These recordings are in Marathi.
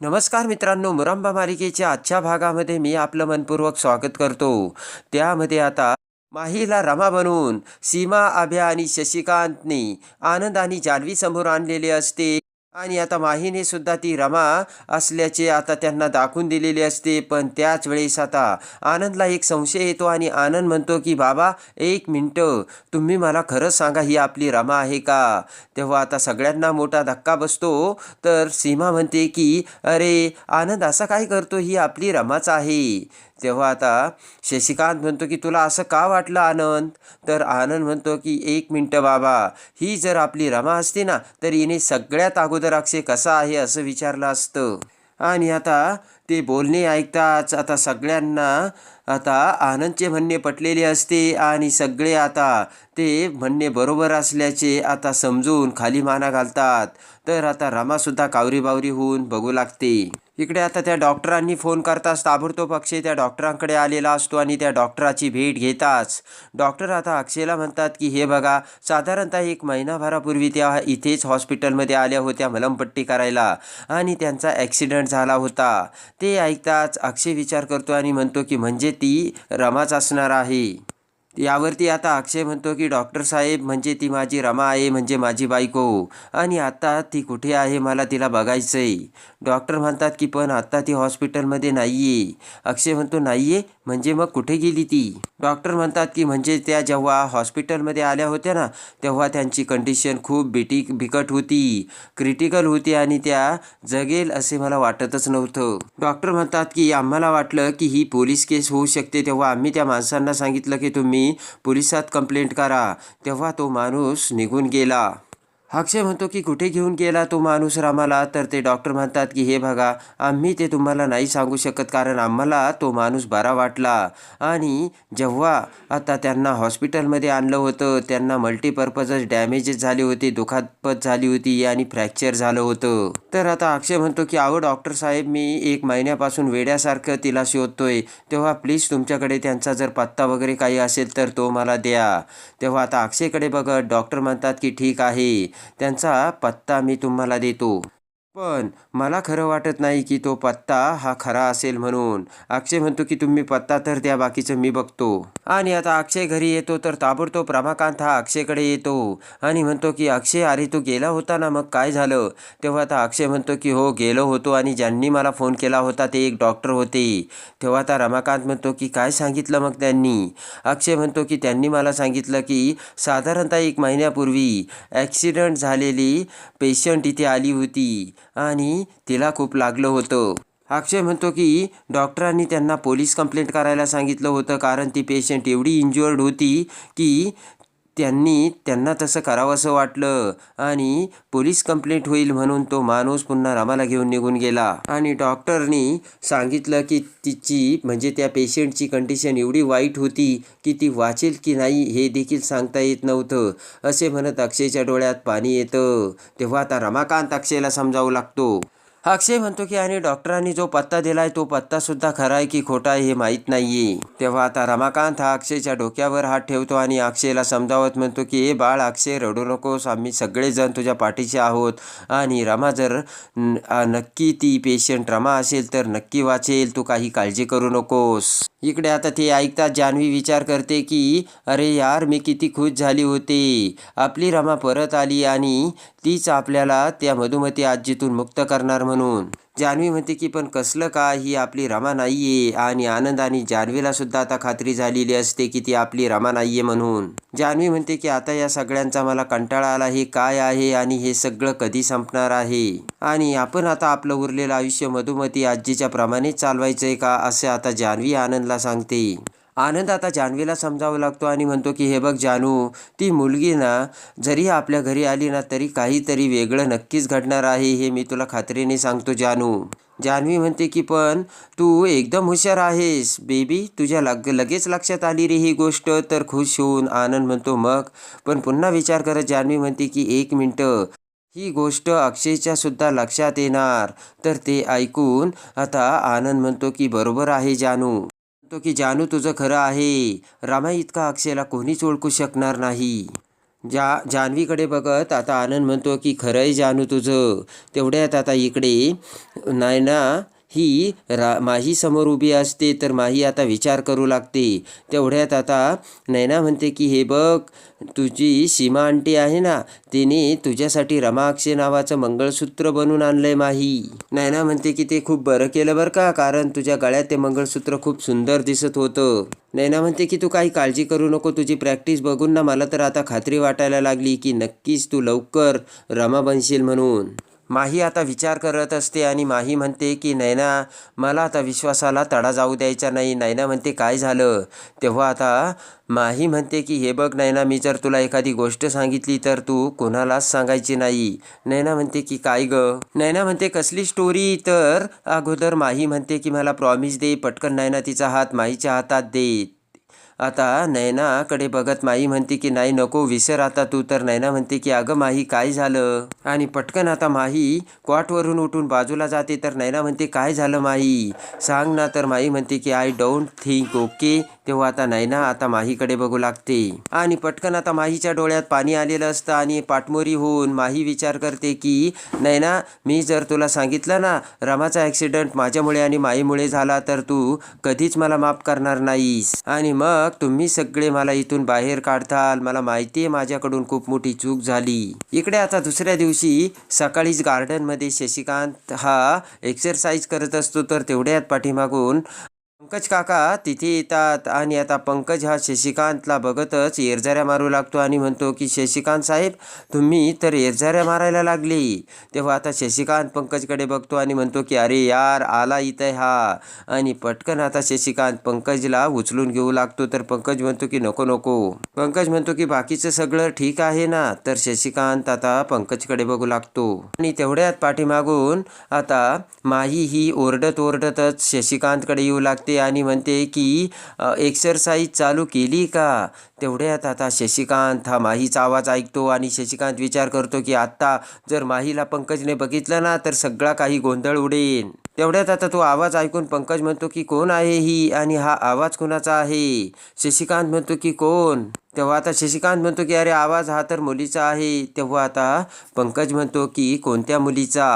नमस्कार मित्रांनो मुरंबा मालिकेच्या आजच्या भागामध्ये मी आपलं मनपूर्वक स्वागत करतो. त्यामध्ये आता माहीला रमा बनवून सीमा अभ्या आणि शशिकांतनी आनंद आणि जान्हवी समोर आणलेले असते आणि आता माहीने सुद्धा ती रमा असल्याचे आता त्यांना दाखवून दिलेले असते पण त्याच वेळेस आता आनंदला एक संशय येतो आणि आनंद म्हणतो की बाबा एक मिनटं तुम्ही मला खरंच सांगा ही आपली रमा आहे का? तेव्हा आता सगळ्यांना मोठा धक्का बसतो. तर सीमा म्हणते की अरे आनंद असा काय करतो? ही आपली रमाच आहे. तेव्हा आता शशिकांत म्हणतो की तुला असं का वाटलं आनंद? तर आनंद म्हणतो की एक मिनटं बाबा ही जर आपली रमा असती ना तर हिने सगळ्यात अगोदर अक्षय कसा आहे असं विचारलं असतं. आणि आता ते बोलणे ऐकताच आता सगळ्यांना आता आनंदचे म्हणणे पटलेले असते आणि सगळे आता ते म्हणणे बरोबर असल्याचे आता समजून खाली माना घालतात. तर आता रमासुद्धा कावरी बावरी होऊन बघू लागते. इकडे आता त्या डॉक्टरांनी फोन करताच ताबडतोब अक्षय त्या डॉक्टरांकडे आलेला असतो आणि त्या डॉक्टराची भेट घेताच. डॉक्टर आता अक्षयला म्हणतात की हे बघा साधारणतः एक महिनाभरापूर्वी त्या इथेच हॉस्पिटलमध्ये आल्या होत्या मलमपट्टी करायला आणि त्यांचा ॲक्सिडेंट झाला होता. ते ऐकताच अक्षय विचार करतो आणि म्हणतो की म्हणजे ती रमाच असणार आहे. यावरती आता अक्षय म्हणतो की डॉक्टर साहेब म्हणजे ती माझी रमा आहे म्हणजे माझी बायको. आणि आता ती कुठे आहे मला तिला बघायचं आहे डॉक्टर म्हणतात की पण आता ती हॉस्पिटलमध्ये नाही आहे अक्षय म्हणतो नाही आहे म्हणजे मग कुठे गेली ती? डॉक्टर म्हणतात की म्हणजे त्या जेव्हा हॉस्पिटलमध्ये आल्या होत्या ना तेव्हा त्यांची कंडिशन खूप बिटी बिकट होती क्रिटिकल होती आणि त्या जगेल असे मला वाटतच नव्हतं. डॉक्टर म्हणतात की आम्हाला वाटलं की ही पोलीस केस होऊ शकते तेव्हा आम्ही त्या माणसांना सांगितलं की तुम्ही पोलिसात कंप्लेंट करा तेव्हा तो माणूस निघून गेला. अक्षय म्हणतो की कुठे घेऊन गेला तो माणूस रामाला? तर ते डॉक्टर म्हणतात की हे बघा आम्ही ते तुम्हाला नाही सांगू शकत कारण आम्हाला तो माणूस बरा वाटला. आणि जेव्हा आता त्यांना हॉस्पिटलमध्ये आणलं होतं त्यांना मल्टीपर्पजच डॅमेजेस झाले होते दुखापत झाली होती आणि फ्रॅक्चर झालं होतं. तर आता अक्षय म्हणतो की अहो डॉक्टर साहेब मी एक महिन्यापासून वेड्यासारखं तिला शोधतोय. तेव्हा प्लीज तुमच्याकडे त्यांचा जर पत्ता वगैरे काही असेल तर तो मला द्या. तेव्हा आता अक्षयकडे बघत डॉक्टर म्हणतात की ठीक आहे. त्यांचा पत्ता मी तुम्हाला देतो. पण मला खरं वाटत नाही की तो पत्ता हा खरा असेल म्हणून. अक्षय म्हणतो की तुम्ही पत्ता तर द्या बाकीचं मी बघतो. आणि आता अक्षय घरी येतो तर ताबडतोब रमाकांत हा अक्षयकडे येतो. आणि म्हणतो की अक्षय अरे तू गेला होता ना मग काय झालं? तेव्हा आता अक्षय म्हणतो की हो गेलो होतो आणि ज्यांनी मला फोन केला होता ते एक डॉक्टर होते. तेव्हा आता रमाकांत म्हणतो की काय सांगितलं मग त्यांनी? अक्षय म्हणतो की त्यांनी मला सांगितलं की साधारणतः एक महिन्यापूर्वी ॲक्सिडंट झालेली पेशंट इथे आली होती. आणि तिला खूप लागलं होतं. अक्षय म्हणतो की डॉक्टरांनी त्यांना पोलीस कंप्लेंट करायला सांगितलं होतं कारण ती पेशंट एवढी इंज्युअर्ड होती की त्यांनी त्यांना तसं करावंसं वाटलं आणि पोलीस कंप्लेंट होईल म्हणून तो माणूस पुन्हा रमाला घेऊन निघून गेला. आणि डॉक्टरनी सांगितलं की तिची म्हणजे त्या पेशंटची कंडिशन एवढी वाईट होती की ती वाचेल की नाही हे देखील सांगता येत नव्हतं. असे म्हणत अक्षयच्या डोळ्यात पाणी येतं. तेव्हा आता रमाकांत अक्षयला समजावू लागतो. अक्षय म्हणतो की आणि डॉक्टरांनी जो पत्ता दिलाय तो पत्तासुद्धा खरा आहे की खोटा आहे हे माहीत नाहीये. तेव्हा आता रमाकांत हा अक्षयच्या डोक्यावर हात ठेवतो आणि अक्षयला समजावत म्हणतो की हे बाळ अक्षय रडू नकोस. आम्ही सगळेजण तुझ्या पाठीशी आहोत. आणि रमा जर नक्की ती पेशंट रमा असेल तर नक्की वाचेल. तू काही काळजी करू नकोस. इकडे आता ते ऐकतात जान्हवी विचार करते की अरे यार मी किती खुश झाली होते. आपली रमा परत आली आणि तीच आपल्याला त्या मधुमती आजीतून मुक्त करणार म्हणून. जान्हवी म्हणते की पण कसलं काय? ही आपली रमा नाही आहे आणि आनंद आणि जान्हवीला सुद्धा आता खात्री झालेली असते की ती आपली रमा नाही आहे म्हणून. जान्हवी म्हणते की आता या सगळ्यांचा मला कंटाळा आला. हे काय आहे आणि हे सगळं कधी संपणार आहे? आणि आपण आता आपलं उरलेलं आयुष्य मधुमती आजीच्या प्रमाणेच चालवायचंय का? असे आता जान्हवी आनंदला सांगते. आनंद आता जान्हवीला समजावं लागतो आणि म्हणतो की हे बघ जानू ती मुलगी ना जरी आपल्या घरी आली ना तरी काहीतरी वेगळं नक्कीच घडणार आहे हे मी तुला खात्रीने सांगतो जानू. जान्हवी म्हणते की पण तू एकदम हुशार आहेस. बेबी तुझ्या लग लगेच लक्षात आली रे ही गोष्ट. तर खुश होऊन आनंद म्हणतो मग? पण पुन्हा विचार करत जान्हवी म्हणते की एक मिनटं. ही गोष्ट अक्षयच्या सुद्धा लक्षात येणार. तर ते ऐकून आता आनंद म्हणतो की बरोबर आहे जानू. म्हणतो की जानू तुझं खरं आहे. रामा इतका अक्षयला कोणीच ओळखू शकणार नाही. जा जान्हवीकडे बघत आता आनंद म्हणतो की खरंय जानू तुझं. तेवढ्यात आता इकडे नायना ही रा माही समोर उभी असते तर माही आता विचार करू लागते. तेवढ्यात आता नैना म्हणते की हे बघ तुझी सीमा आंटी आहे ना तिने तुझ्यासाठी रमाक्षे नावाचं मंगळसूत्र बनवून आणलंय माही. नैना म्हणते की ते खूप बरं केलं बरं का कारण तुझ्या गळ्यात ते मंगळसूत्र खूप सुंदर दिसत होतं. नैना म्हणते की तू काही काळजी करू नको तुझी प्रॅक्टिस बघून ना मला तर आता खात्री वाटायला लागली की नक्कीच तू लवकर रमा बनशील म्हणून. माही आता विचार करत असते आणि माही म्हणते की नैना मला आता विश्वासाला तडा जाऊ द्यायचा नाही. नैना म्हणते काय झालं? तेव्हा आता माही म्हणते की हे बघ नैना मी जर तुला एखादी गोष्ट सांगितली तर तू कोणालाच सांगायची नाही. नैना म्हणते की काय ग? नैना म्हणते कसली स्टोरी तर अगोदर माही म्हणते की मला प्रॉमिस दे पटकन नैना तिचा हात माहीच्या हातात दे आता नयनाकडे बघत माई म्हणते की नाही नको विसर आता तू. तर नयना म्हणते की अगं माही काय झालं? आणि पटकन आता माही कॉटवरून उठून बाजूला जाते. तर नयना म्हणते काय झालं माही? सांग ना. तर माई म्हणते की आय डोंट थिंक ओके तेव्हा आता नयना आता माहीकडे बघू लागते. आणि पटकन आता माहीच्या डोळ्यात पाणी आलेलं असतं आणि पाठमोरी होऊन माही विचार करते की नयना मी जर तुला सांगितलं ना रमाचा ॲक्सिडंट माझ्यामुळे आणि माईमुळे झाला तर तू कधीच मला माफ करणार नाहीस. आणि मग तुम्ही सगळे मला इथून बाहेर काढताल. मला माहिती आहे माझ्याकडून खूप मोठी चूक झाली. इकडे आता दुसऱ्या दिवशी सकाळीच गार्डनमध्ये शशिकांत हा एक्सरसाइज करत असतो तर तेवढ्यात पाठीमागून पंकज काका तिथे येतात आणि आता पंकज हा शशिकांतला बघतच येरझाऱ्या मारू लागतो आणि म्हणतो की शशिकांत साहेब तुम्ही तर येरझाऱ्या मारायला लागले. तेव्हा आता शशिकांत पंकजकडे बघतो आणि म्हणतो की अरे यार आला इथं हा. आणि पटकन आता शशिकांत पंकजला उचलून घेऊ लागतो. तर पंकज म्हणतो की नको नको. पंकज म्हणतो की बाकीचं सगळं ठीक आहे ना? तर शशिकांत आता पंकजकडे बघू लागतो. आणि तेवढ्यात पाठीमागून आता माही ही ओरडत ओरडतच शशिकांतकडे येऊ लागते. आणि म्हणते की एक्सरसाइज चालू केली का? तेवढ्यात आता शशिकांत हा माहीचा आवाज ऐकतो आणि शशिकांत विचार करतो की आत्ता जर माहीला पंकजने बघितलं ना तर सगळा काही गोंधळ उडेन तेवढ्यात आता तो आवाज ऐकून पंकज म्हणतो की कोण आहे ही आणि हा आवाज कोणाचा आहे? शशिकांत म्हणतो की कोण? तेव्हा आता शशिकांत म्हणतो की अरे आवाज हा तर मुलीचा आहे. तेव्हा आता पंकज म्हणतो की कोणत्या मुलीचा?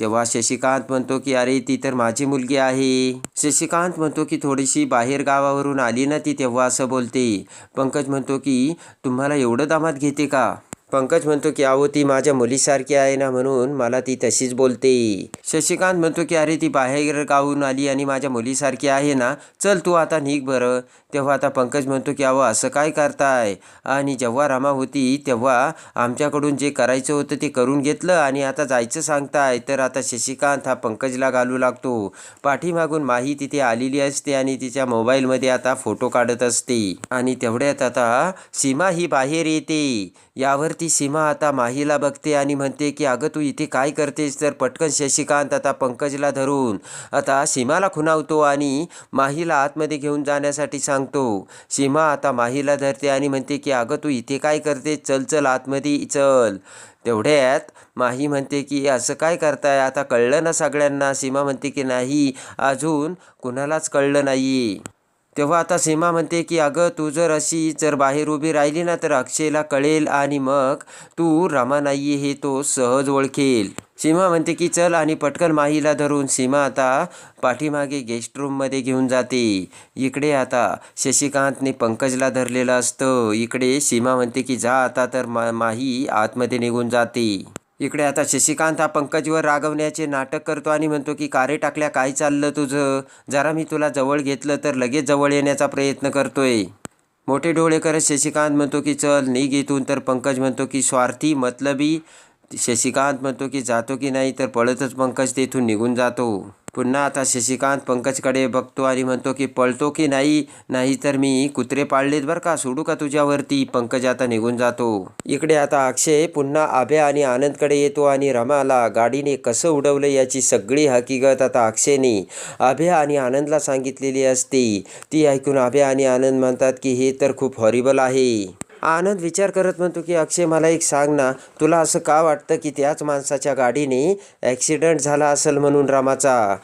तेव्हा शशिकांत म्हणतो की अरे ती तर माझी मुलगी आहे. शशिकांत म्हणतो की थोडीशी बाहेर गावावरून आली ना ती तेव्हा असं बोलते. पंकज म्हणतो की तुम्हाला एवढं दामात घेते का? पंकज म्हणतो की अहो ती माझ्या मुलीसारखी आहे ना म्हणून मला ती तशीच बोलते. शशिकांत म्हणतो की अरे ती बाहेर गावून आली आणि माझ्या मुलीसारखी आहे ना. चल तू आता निघ बरं. तेव्हा आता पंकज म्हणतो की अहो असं काय करताय? आणि जेव्हा रमा होती तेव्हा आमच्याकडून जे करायचं होतं ते करून घेतलं आणि आता जायचं सांगताय. तर आता शशिकांत हा पंकजला घालू लागतो. पाठीमागून माही तिथे आलेली असते आणि तिच्या मोबाईलमध्ये आता फोटो काढत असते. आणि तेवढ्यात आता सीमा ही बाहेर येते. यावर ती सीमा आता माहीला बघते आणि म्हणते की अगं तू इथे काय करतेस? तर पटकन शशिकांत आता पंकजला धरून आता सीमाला खुणावतो आणि माहीला आतमध्ये घेऊन जाण्यासाठी सांगतो. सीमा आता माहीला धरते आणि म्हणते की अगं तू इथे काय करते चल चल आतमध्ये चल. तेवढ्यात माही म्हणते की असं काय करताय? आता कळलं ना सगळ्यांना? सीमा म्हणते की नाही अजून कुणालाच कळलं नाही तेव्हा आता सीमा म्हणते की अगं तू जर अशी जर बाहेर उभी राहिली ना तर अक्षयला कळेल आणि मग तू रमा नाही हे तो सहज ओळखेल. सीमा म्हणते की चल आणि पटकन माहीला धरून सीमा आता पाठीमागे गेस्ट रूममध्ये घेऊन जाते. इकडे आता शशिकांतने पंकजला धरलेलं असतं. इकडे सीमा म्हणते की जा आता तर मा माही आतमध्ये निघून जाते. इकडे आता शशिकांत हा पंकजवर रागवण्याचे नाटक करतो आणि म्हणतो की कारे टाकल्या? काय चाललं तुझं? जरा मी तुला जवळ घेतलं तर लगेच जवळ येण्याचा प्रयत्न करतोय. मोठे डोळे करत शशिकांत म्हणतो की चल निघ इथून. तर पंकज म्हणतो की स्वार्थी मतलबी शशिकांत म्हणतो की जातो की नाही तर पळतच पंकज तेथून निघून जातो. पुन्हा आता शशिकांत पंकजकडे बघतो आणि म्हणतो की पळतो की नाही? नाही तर मी कुत्रे पाळलेत बरं का? सोडू का तुझ्यावरती? पंकज आता निघून जातो. इकडे आता अक्षय पुन्हा आभ्या आणि आनंदकडे येतो आणि रमाला गाडीने कसं उडवलं याची सगळी हकीकत आता अक्षयने आभ्या आणि आनंदला सांगितलेली असते. ती ऐकून आभ्या आणि आनंद म्हणतात की हे तर खूप हॉरिबल आहे. आनंद विचार करत म्हणतो की अक्षय मला एक सांग ना तुला असं का वाटतं की त्याच माणसाच्या गाडीने ॲक्सिडेंट झाला असेल म्हणून रामाचा?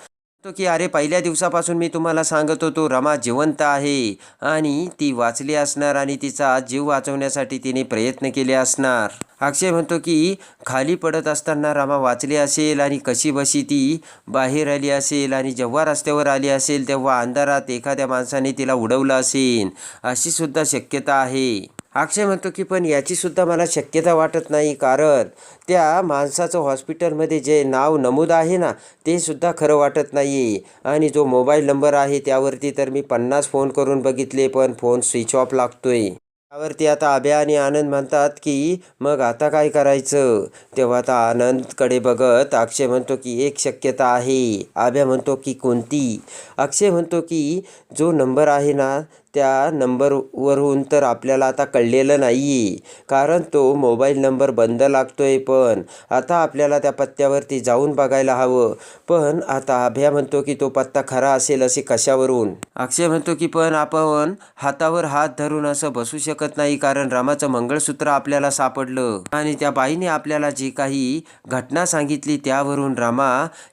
तो की अरे पहिल्या दिवसापासून मी तुम्हाला सांगत होतो रमा जिवंत आहे आणि ती वाचली असणार आणि तिचा जीव वाचवण्यासाठी तिने प्रयत्न केले असणार. अक्षय म्हणतो की खाली पडत असताना रमा वाचली असेल आणि कशी बशी ती बाहेर आली असेल आणि जेव्हा रस्त्यावर आली असेल तेव्हा अंधारात एखाद्या माणसाने तिला उडवलं असेल अशी सुद्धा शक्यता आहे. अक्षय म्हणतो की पण याचीसुद्धा मला शक्यता वाटत नाही कारण त्या माणसाचं हॉस्पिटलमध्ये जे नाव नमूद आहे ना ते सुद्धा खरं वाटत नाही. आणि जो मोबाईल नंबर आहे त्यावरती तर मी पन्नास फोन करून बघितले पण फोन स्विच ऑफ लागतोय. त्यावरती आता अभ्या आणि आनंद म्हणतात की मग आता काय करायचं? तेव्हा आता आनंदकडे बघत अक्षय म्हणतो की एक शक्यता आहे. अभ्या म्हणतो की कोणती? अक्षय म्हणतो की जो नंबर आहे ना त्या नंबरवरून तर आपल्याला आता कळलेलं नाही कारण तो मोबाईल नंबर बंद लागतोय पण. आता आपल्याला त्या पत्त्यावरती जाऊन बघायला हवं. पण आता अभ्या म्हणतो की तो पत्ता खरा असेल असे कशावरून? अक्षय म्हणतो की पण आपण हातावर हात धरून असं बसू शकत नाही कारण रामाचं मंगळसूत्र आपल्याला सापडलं. आणि त्या बाईने आपल्याला जी काही घटना सांगितली त्यावरून रामा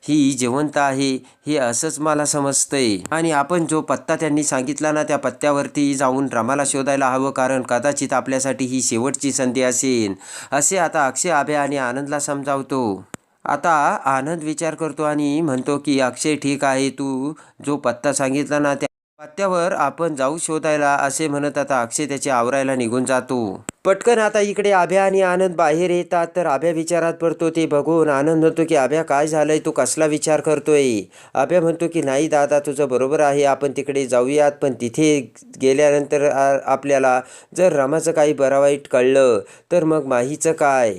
ही जिवंत आहे हे असंच मला समजतंय. आणि आपण जो पत्ता त्यांनी सांगितला ना त्या पत्त्यावरती जाऊन रमाला शोधायला हवं कारण कदाचित आपल्यासाठी ही शेवटची संधी असेल. असे आता अक्षय अभय आणि आनंदला समजावतो. आता आनंद विचार करतो आणि म्हणतो की अक्षय ठीक आहे तू जो पत्ता सांगितला ना त्या पत्त्यावर आपण जाऊ शोधायला असे म्हणत आता अक्षय त्याचे आवरायला निघून जातो. पटकन आता इकडे आभ्या आणि आनंद बाहेर येतात तर आभ्या विचारात पडतो ते बघून आनंद म्हणतो की आभ्या काय झालंय? तू कसला विचार करतोय? आभ्या म्हणतो की नाही दादा तुझं बरोबर आहे आपण तिकडे जाऊयात पण तिथे गेल्यानंतर आपल्याला जर रमाचं काही बरं वाईट कळलं तर मग माहीचं काय?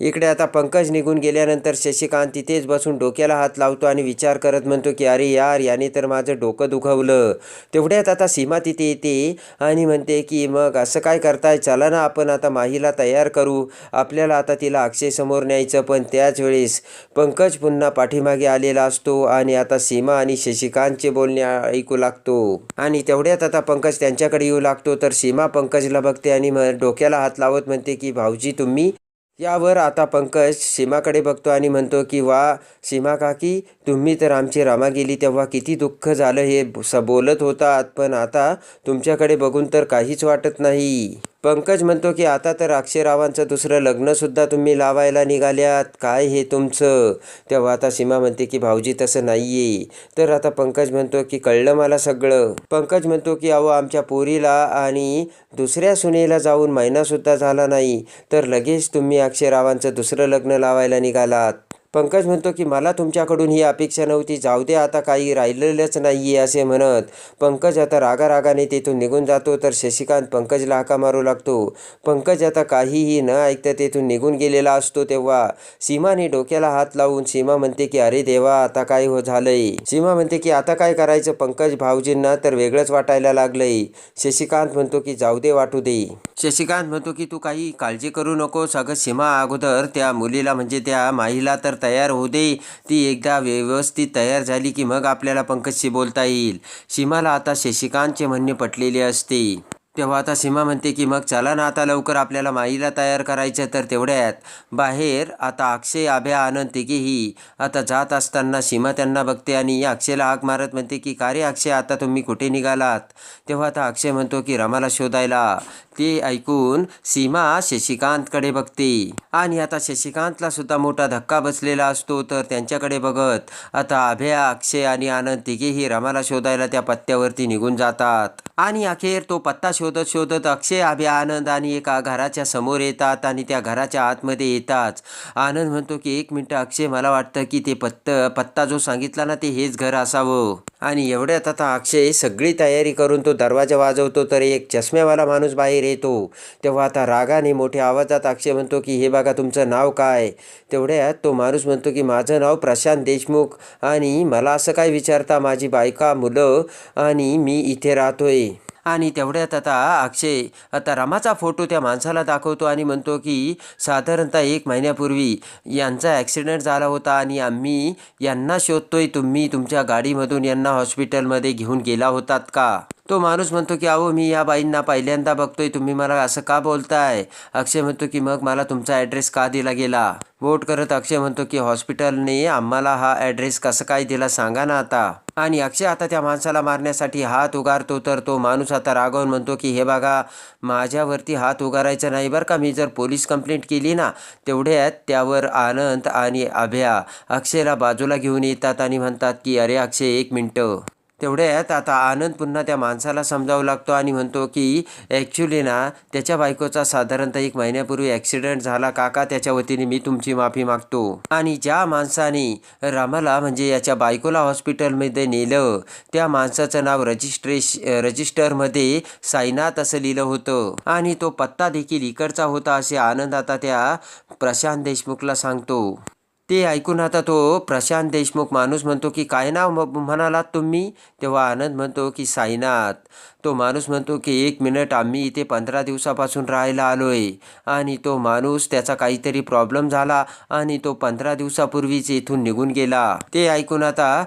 इकडे आता पंकज निघून गेल्यानंतर शशिकांत तिथेच बसून डोक्याला हात लावतो आणि विचार करत म्हणतो की अरे यार याने तर माझं डोकं दुखवलं. तेवढ्यात आता सीमा तिथे येते आणि म्हणते की मग असं काय करताय? चला ना आपण आता माहीला तयार करू. आपल्याला आता तिला अक्षय समोर न्यायचं पण त्याच वेळेस पंकज पुन्हा पाठीमागे आलेला असतो आणि आता सीमा आणि शशिकांतचे बोलणे ऐकू लागतो. आणि तेवढ्यात आता पंकज त्यांच्याकडे येऊ लागतो. तर सीमा पंकजला बघते आणि मग डोक्याला हात लावत म्हणते की भाऊजी तुम्ही यावर आता पंकज सीमाकडे बघतो आणि म्हणतो की वा सीमा काकी तुम्ही तर आमची रामा गेली तेव्हा किती दुःख झालं हे स बोलत होतात. पण आता तुमच्याकडे बघून तर काहीच वाटत नाही. पंकज म्हणतो की आता तर अक्षयरावांचं दुसरं लग्नसुद्धा तुम्ही लावायला निघाल्यात. काय हे तुमचं? तेव्हा आता सीमा म्हणते की भाऊजी तसं नाही आहे तर आता पंकज म्हणतो की कळलं मला सगळं. पंकज म्हणतो की अहो आमच्या पोरीला आणि दुसऱ्या सुनेला जाऊन महिनासुद्धा झाला नाही. तर लगेच तुम्ही अक्षयरावांचं दुसरं लग्न लावायला निघालात. पंकज म्हणतो की मला तुमच्याकडून ही अपेक्षा नव्हती. जाऊ दे आता काही राहिलेलंच नाही आहे असे म्हणत पंकज आता रागारागाने तेथून निघून जातो. तर शशिकांत पंकजला हाका मारू लागतो. पंकज आता काहीही न ऐकता तेथून निघून गेलेला असतो तेव्हा सीमाने डोक्याला हात लावून सीमा म्हणते की अरे देवा आता काय हो झालंय? सीमा म्हणते की आता काय करायचं? पंकज भाऊजींना तर वेगळंच वाटायला लागलंय. शशिकांत म्हणतो की जाऊ दे वाटू दे. शशिकांत म्हणतो की तू काही काळजी करू नकोस. सगळं सीमा अगोदर त्या मुलीला म्हणजे त्या माईला तर तयार होऊ दे. ती एकदा व्यवस्थित तयार झाली की मग आपल्याला पंकजशी बोलता येईल. सीमाला आता शशिकांतचे म्हणणे पटलेले असते. तेव्हा आता सीमा म्हणते की मग चला ना आता लवकर आपल्याला माईला तयार करायचं तर तेवढ्यात बाहेर आता अक्षय आभ्या आनंद तिघेही आता जात असताना सीमा त्यांना बघते आणि अक्षयला हाक मारत म्हणते की का रे अक्षय आता तुम्ही कुठे निघालात? तेव्हा आता अक्षय म्हणतो की रमाला शोधायला. ते ऐकून सीमा शशिकांतकडे बघते. आणि आता शशिकांतला सुद्धा मोठा धक्का बसलेला असतो तर त्यांच्याकडे बघत आता अभया अक्षय आणि आनंद तिघेही रमाला शोधायला त्या पत्त्यावरती निघून जातात. आणि अखेर तो पत्ता शोधत शोधत अक्षय अभि आनंद आणि एका घराच्या समोर येतात आणि त्या घराच्या आतमध्ये येताच आनंद म्हणतो की एक मिनटं अक्षय मला वाटतं की ते पत्त पत्ता जो सांगितला ना ते हेच घर असावं. आणि एवढ्यात आता अक्षय सगळी तयारी करून तो दरवाजा वाजवतो तर एक चष्म्यावाला माणूस बाहेर येतो. तेव्हा आता रागाने मोठ्या आवाजात अक्षय म्हणतो की हे बघा तुमचं नाव काय? तेवढ्यात तो माणूस म्हणतो की माझं नाव प्रशांत देशमुख आणि मला असं काय विचारता माझी बायका मुलं आणि मी इथे राहतोय. आणि तेवढ्यात आता अक्षय आता रमाचा फोटो त्या माणसाला दाखवतो आणि म्हणतो की साधारणतः एक महिन्यापूर्वी यांचा ॲक्सिडेंट झाला होता आणि आम्ही यांना शोधतोय तुम्ही तुमच्या गाडीमधून यांना हॉस्पिटलमध्ये घेऊन गेला होतात का? तो माणूस म्हणतो की अहो मी या बाईंना पहिल्यांदा बघतोय तुम्ही मला असं का बोलताय? अक्षय म्हणतो की मग मला तुमचा ॲड्रेस का दिला गेला? वोट करत अक्षय म्हणतो की हॉस्पिटलने आम्हाला हा ॲड्रेस कसं काय दिला सांगा ना आता. आणि अक्षय आता त्या माणसाला मारण्यासाठी हात उगारतो तर तो माणूस आता रागावून म्हणतो की हे बघा माझ्यावरती हात उगारायचा नाही बरं का मी जर पोलीस कंप्लेंट केली ना तेवढ्यात त्यावर आनंद आणि अभ्या अक्षयला बाजूला घेऊन येतात आणि म्हणतात की अरे अक्षय एक मिनटं. तेवढ्यात आता आनंद पुन्हा त्या माणसाला समजावू लागतो आणि म्हणतो की ॲक्च्युली ना त्याच्या बायकोचा साधारणतः एक महिन्यापूर्वी ॲक्सिडेंट झाला काका त्याच्या वतीने मी तुमची माफी मागतो. आणि ज्या माणसाने रामाला म्हणजे याच्या बायकोला हॉस्पिटलमध्ये नेलं त्या माणसाचं नाव रजिस्ट्रेश रजिस्टरमध्ये साईनाथ असं लिहिलं होतं. आणि तो पत्ता देखील इकडचा होता असे आनंद आता त्या प्रशांत देशमुखला सांगतो. ते ऐकून आता तो प्रशांत देशमुख माणूस म्हणतो की काय नाव म्हणालात तुम्ही? तेव्हा आनंद म्हणतो की साईनाथ. तो माणूस म्हणतो की एक मिनिट आम्ही इथे पंधरा दिवसापासून राहायला आलो आहे आणि तो माणूस त्याचा काहीतरी प्रॉब्लेम झाला आणि तो पंधरा दिवसापूर्वीच इथून निघून गेला. ते ऐकून आता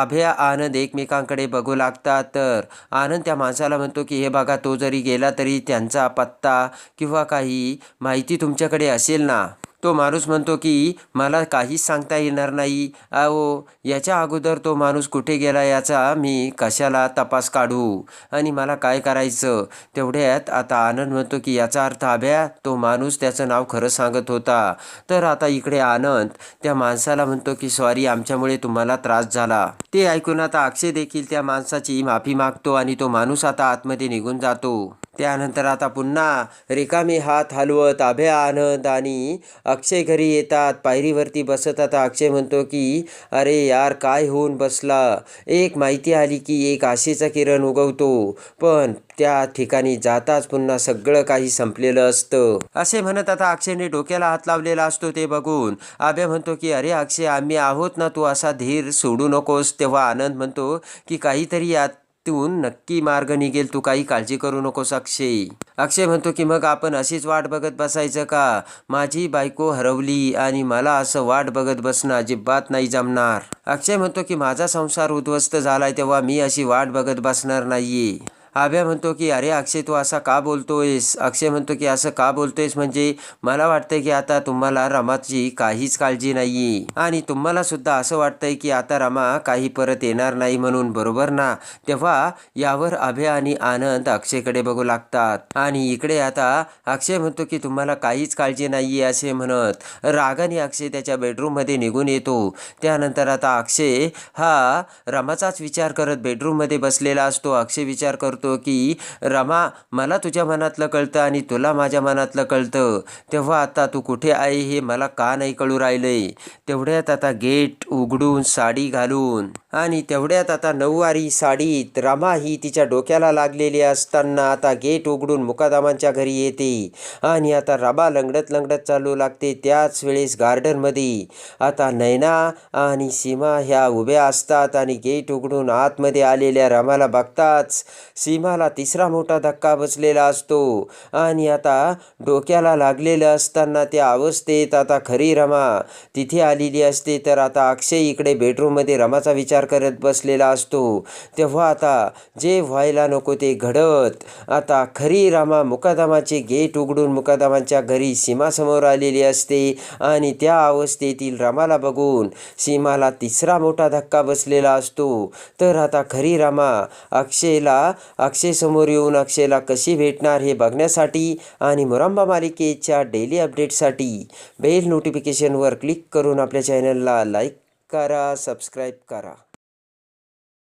अभया आनंद एकमेकांकडे बघू लागतात. तर आनंद त्या माणसाला म्हणतो की हे बघा तो जरी गेला तरी त्यांचा पत्ता किंवा काही माहिती तुमच्याकडे असेल ना? तो माणूस म्हणतो की मला काहीच सांगता येणार नाही. अहो याच्या अगोदर तो माणूस कुठे गेला याचा मी कशाला तपास काढू? आणि मला काय करायचं? तेवढ्यात आता आनंद म्हणतो की याचा अर्थ अभ्या तो माणूस त्याचं नाव खरं सांगत होता. तर आता इकडे आनंद त्या माणसाला म्हणतो की सॉरी आमच्यामुळे तुम्हाला त्रास झाला. ते ऐकून आता अक्षय देखील त्या माणसाची माफी मागतो आणि तो माणूस आता आतमध्ये निघून जातो. त्यानंतर आता पुन्हा रिकामी हात हलवत अभय आनंद आणि अक्षय घरी येतात. पायरीवरती बसत आता अक्षय म्हणतो की अरे यार काय होऊन बसला? एक माहिती आली की एक आशेचा किरण उगवतो. पण त्या ठिकाणी जाताच पुन्हा सगळं काही संपलेलं असतं. असे म्हणत आता अक्षयने डोक्याला हात लावलेला असतो ते बघून. आभ्या म्हणतो की अरे अक्षय आम्ही आहोत ना तू असा धीर सोडू नकोस. तेव्हा आनंद म्हणतो की काहीतरी यात तू नक्की मार्ग निघेल. तू काही काळजी करू नकोस अक्षय. अक्षय म्हणतो की मग आपण अशीच वाट बघत बसायचं का? माझी बायको हरवली आणि मला असं वाट बघत बसणं अजिबात नाही जमणार. अक्षय म्हणतो की माझा संसार उद्ध्वस्त झालाय तेव्हा मी अशी वाट बघत बसणार नाहीये. आभ्या म्हणतो की अरे अक्षय तू असा का बोलतोयस? अक्षय म्हणतो की असं का बोलतोयस? म्हणजे मला वाटतंय की आता तुम्हाला रमाची काहीच काळजी नाहीये. आणि तुम्हाला सुद्धा असं वाटतंय की आता रमा काही परत येणार नाही म्हणून बरोबर ना? तेव्हा यावर अभय आणि आनंद अक्षयकडे बघू लागतात. आणि इकडे आता अक्षय म्हणतो की तुम्हाला काहीच काळजी नाहीये असे म्हणत रागाने अक्षय त्याच्या बेडरूममध्ये निघून येतो. त्यानंतर आता अक्षय हा रमाचाच विचार करत बेडरूममध्ये बसलेला असतो. अक्षय विचार करतो की रमा मला तुझ्या मनातलं कळतं आणि तुला माझ्या मनातलं कळतं. तेव्हा आता तू कुठे आहे हे मला का नाही कळू राहिलंय? तेवढ्यात आता गेट उघडून साडी घालून आणि तेवढ्यात आता नऊवारी साडीत रमा ही तिच्या डोक्याला लागलेली असताना आता गेट उघडून मुकादामांच्या घरी येते आणि आता रमा लंगडत लंगडत चालू लागते त्याच वेळेस गार्डनमध्ये. आता नैना आणि सीमा ह्या उभ्या असतात आणि गेट उघडून आतमध्ये आलेल्या रमाला बघताच सीमाला तिसरा मोठा धक्का बसलेला असतो. आणि आता डोक्याला लागलेलं असताना त्या अवस्थेत आता खरी रमा तिथे आलेली असते. तर आता अक्षय इकडे बेडरूममध्ये रमाचा विचार करत बसलेला असतो. तेव्हा आता जे व्हायला नको ते घडत. आता खरी रमा मुकादमाचे गेट उघडून मुकादमांच्या घरी सीमासमोर आलेली असते. आणि त्या अवस्थेतील रमाला बघून सीमाला तिसरा मोठा धक्का बसलेला असतो. तर आता खरी रमा अक्षयला अक्षयसमोर येऊन अक्षयला कशी भेटणार हे बघण्यासाठी आणि मुरंबा मालिकेच्या डेली अपडेटसाठी बेल नोटिफिकेशनवर क्लिक करून आपल्या चॅनलला लाईक करा सबस्क्राईब करा.